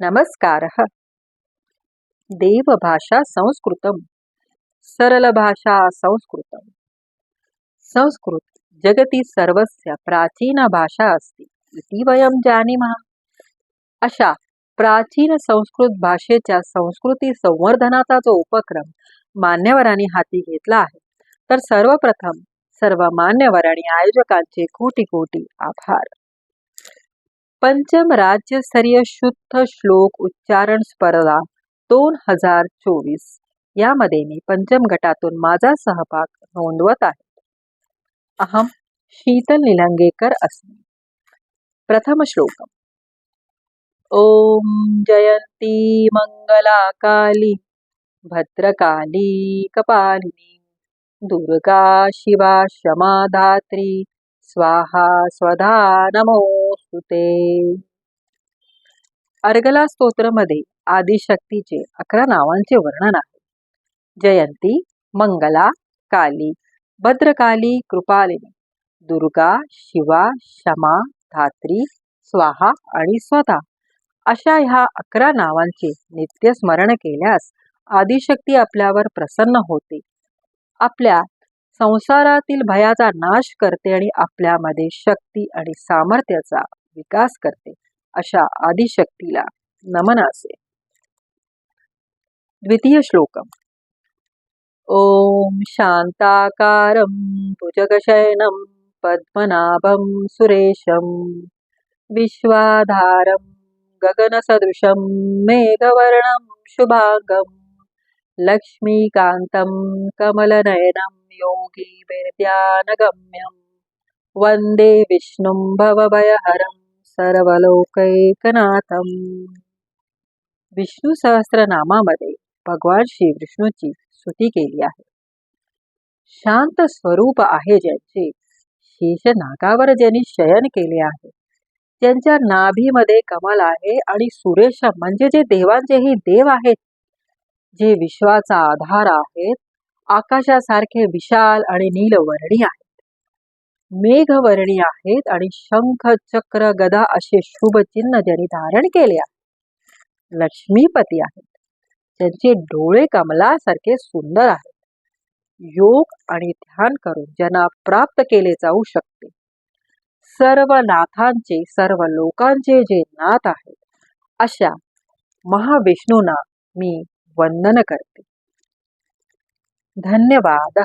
नमस्कार। देवभाषा संस्कृतम। सरलभाषा भाषा संस्कृत जगती सर्वस्य प्राचीन भाषा इति वयम जानीमः। अशा प्राचीन संस्कृत भाषेच्या संस्कृती संवर्धनाचा जो उपक्रम मान्यवरांनी हाती घेतला आहे तर सर्वप्रथम सर्व मान्यवर आणि आयोजकांचे कोटी कोटी आभार। पंचम राज्यस्तरीय शुद्ध श्लोक उच्चारण स्पर्धा दोन हजार चोवीस. यामध्ये मी पंचम गटातून माझा सहभाग नोंदवत आहे. अहम शीतल निलंगेकर अस्मि. प्रथम श्लोक. ओम जयंती मंगला काली भद्रकाली कपालिनी दुर्गा शिवा क्षमा धात्री स्वाहा स्वधा नमोस्तुते अर्गला स्तोत्रमध्ये आदिशक्तीचे अकरा नावांचे वर्णन आहे. जयंती मंगला काली भद्रकाली कृपालिनी दुर्गा शिवा क्षमा धात्री स्वाहा आणि स्वतः अशा ह्या अकरा नावांचे नित्य स्मरण केल्यास आदिशक्ती आपल्यावर प्रसन्न होते. आपल्या संसारातील भयाचा नाश करते आणि आपल्यामध्ये शक्ती आणि सामर्थ्याचा विकास करते. अशा आदिशक्तीला नमन असे. द्वितीय श्लोकम. ओम शांताकारं भुजगशयनं पद्मनाभं सुरेशं विश्वाधारं गगनसदृशं मेघवर्णं शुभांगं लक्ष्मीकान्तं कमलनयनं योगी विद्यानगम्यं वन्दे विष्णुं भवभयहरं सर्वलोकैकनाथम। विष्णू सहस्रनामामध्ये भगवान श्री विष्णूची स्तुती केली आहे. शांत स्वरूप आहे ज्यांचे शेष नागावर ज्यांनी शयन केले आहे. ज्यांच्या नाभीमध्ये कमल आहे आणि सुरेश म्हणजे जे देवांचेही देव आहेत जे विश्वाचा आधार आहेत आकाशासारखे विशाल आणि नीलवर्णी आहेत. मेघवर्णी आहेत आणि शंख चक्र गदा असे शुभ चिन्ह ज्यांनी धारण केले आहे. लक्ष्मीपती आहेत. त्यांचे डोळे कमलासारखे सुंदर आहेत. योग आणि ध्यान करून ज्यांना प्राप्त केले जाऊ शकते. सर्व नाथांचे सर्व लोकांचे जे नाथ आहेत अशा महाविष्णूंना मी वंदन करते. धन्यवाद.